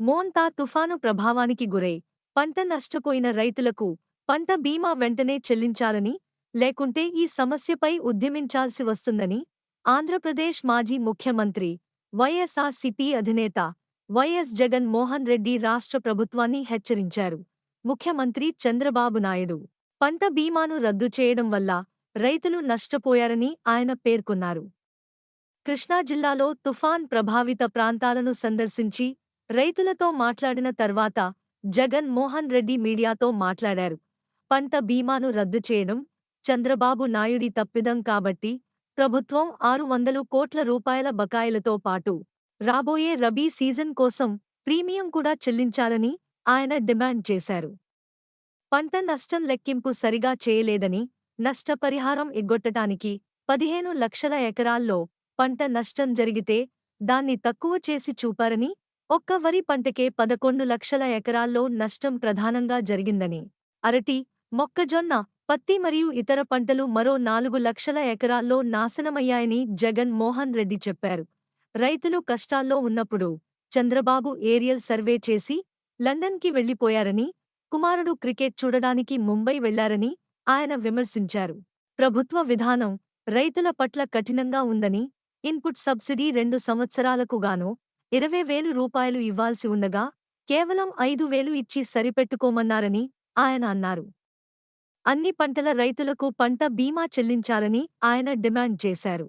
మోంతా తుఫాను ప్రభావానికి గురై పంట నష్టపోయిన రైతులకు పంట బీమా వెంటనే చెల్లించాలని లేకుంటే ఈ సమస్యపై ఉద్యమించాల్సి వస్తుందని ఆంధ్రప్రదేశ్ మాజీ ముఖ్యమంత్రి వైఎస్ఆర్సిపి అధినేత వైఎస్ జగన్ మోహన్ రెడ్డి రాష్ట్ర ప్రభుత్వాన్ని హెచ్చరించారు. ముఖ్యమంత్రి చంద్రబాబు నాయుడు పంట బీమాను రద్దు చేయడం వల్ల రైతులు నష్టపోయారని ఆయన పేర్కొన్నారు. కృష్ణా జిల్లాలో తుఫాన్ ప్రభావిత ప్రాంతాలను సందర్శించి రైతులతో మాట్లాడిన తర్వాత జగన్ మోహన్ రెడ్డి మీడియాతో మాట్లాడారు. పంట బీమాను రద్దు చేయడం చంద్రబాబు నాయుడి తప్పిదం కాబట్టి ప్రభుత్వం ఆరు వందలు కోట్ల రూపాయల బకాయిలతో పాటు రాబోయే రబీ సీజన్ కోసం ప్రీమియం కూడా చెల్లించాలని ఆయన డిమాండ్ చేశారు. పంట నష్టం లెక్కింపు సరిగా చేయలేదని నష్టపరిహారం ఎగ్గొట్టటానికి పదిహేను లక్షల ఎకరాల్లో పంట నష్టం జరిగితే దాన్ని తక్కువ చేసి చూపారని ఒక్క వరి పంటకే పదకొండు లక్షల ఎకరాల్లో నష్టం ప్రధానంగా జరిగిందని. అరటి మొక్కజొన్న పత్తి మరియు ఇతర పంటలు మరో నాలుగు లక్షల ఎకరాల్లో నాశనమయ్యాయని జగన్ మోహన్ రెడ్డి చెప్పారు. రైతులు కష్టాల్లో ఉన్నప్పుడు చంద్రబాబు ఏరియల్ సర్వే చేసి లండన్కి వెళ్ళిపోయారని కుమారుడు క్రికెట్ చూడడానికి ముంబై వెళ్ళారని ఆయన విమర్శించారు. ప్రభుత్వ విధానం రైతుల పట్ల కఠినంగా ఉందని ఇన్పుట్ సబ్సిడీ రెండు సంవత్సరాలకు గాను ఇరవై వేలు రూపాయలు ఇవ్వాల్సి ఉండగా కేవలం ఐదు వేలు ఇచ్చి సరిపెట్టుకోమన్నారని ఆయన అన్నారు. అన్ని పంటల రైతులకు పంట బీమా చెల్లించాలని ఆయన డిమాండ్ చేశారు.